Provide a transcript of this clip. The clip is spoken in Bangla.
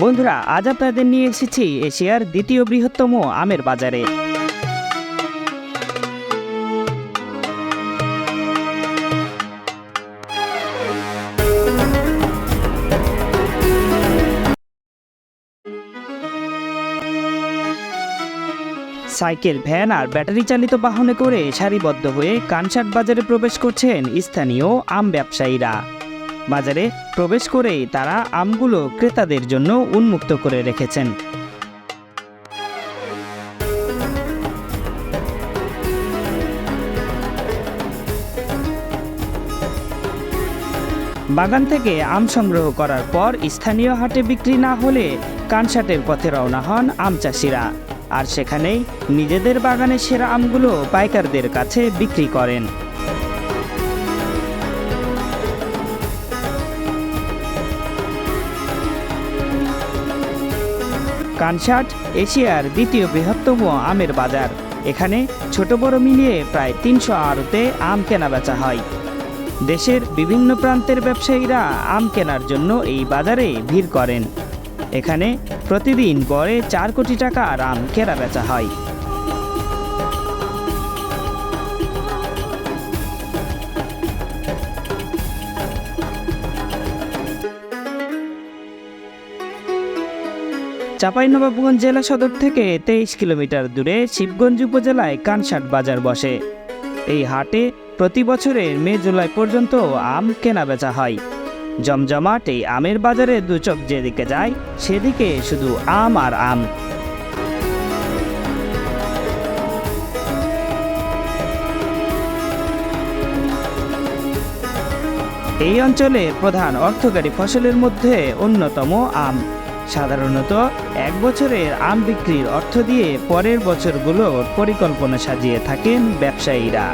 বন্ধুরা, আজ আপনাদের নিয়ে এসেছি এশিয়ার দ্বিতীয় বৃহত্তম আমের বাজারে। সাইকেল, ভ্যান আর ব্যাটারি চালিত বাহনে করে সারিবদ্ধ হয়ে কানসাট বাজারে প্রবেশ করছেন স্থানীয় আম ব্যবসায়ীরা। বাজারে প্রবেশ করেই তারা আমগুলো ক্রেতাদের জন্য উন্মুক্ত করে রেখেছেন। বাগান থেকে আম সংগ্রহ করার পর স্থানীয় হাটে বিক্রি না হলে কানসাটের পথে রওনা হন আম চাষিরা। আর সেখানেই নিজেদের বাগানে সেরা আমগুলো পাইকারদের কাছে বিক্রি করেন। কানসাট, এশিয়ার দ্বিতীয় বৃহত্তম আমের বাজার। এখানে ছোট বড় মিলিয়ে প্রায় তিনশো আড়তে আম কেনা বেচা হয়। দেশের বিভিন্ন প্রান্তের ব্যবসায়ীরা আম কেনার জন্য এই বাজারে ভিড় করেন। এখানে প্রতিদিন গড়ে চার কোটি টাকার আম কেনা বেচা হয়। চাঁপাইনবাবগঞ্জ জেলা সদর থেকে তেইশ কিলোমিটার দূরে শিবগঞ্জ উপজেলায় কানসাট বাজার বসে। এই হাটে প্রতি বছরের মে জুলাই পর্যন্ত আম কেনা বেচা হয়। জমজমাট এই আমের বাজারে দু চোখ যেদিকে যায়, সেদিকে শুধু আম আর আম। এই অঞ্চলে প্রধান অর্থকারী ফসলের মধ্যে অন্যতম আম। সাধারণত এক বছরের আম বিক্রির অর্থ দিয়ে পরের বছরগুলোর পরিকল্পনা সাজিয়ে থাকেন ব্যবসায়ীরা।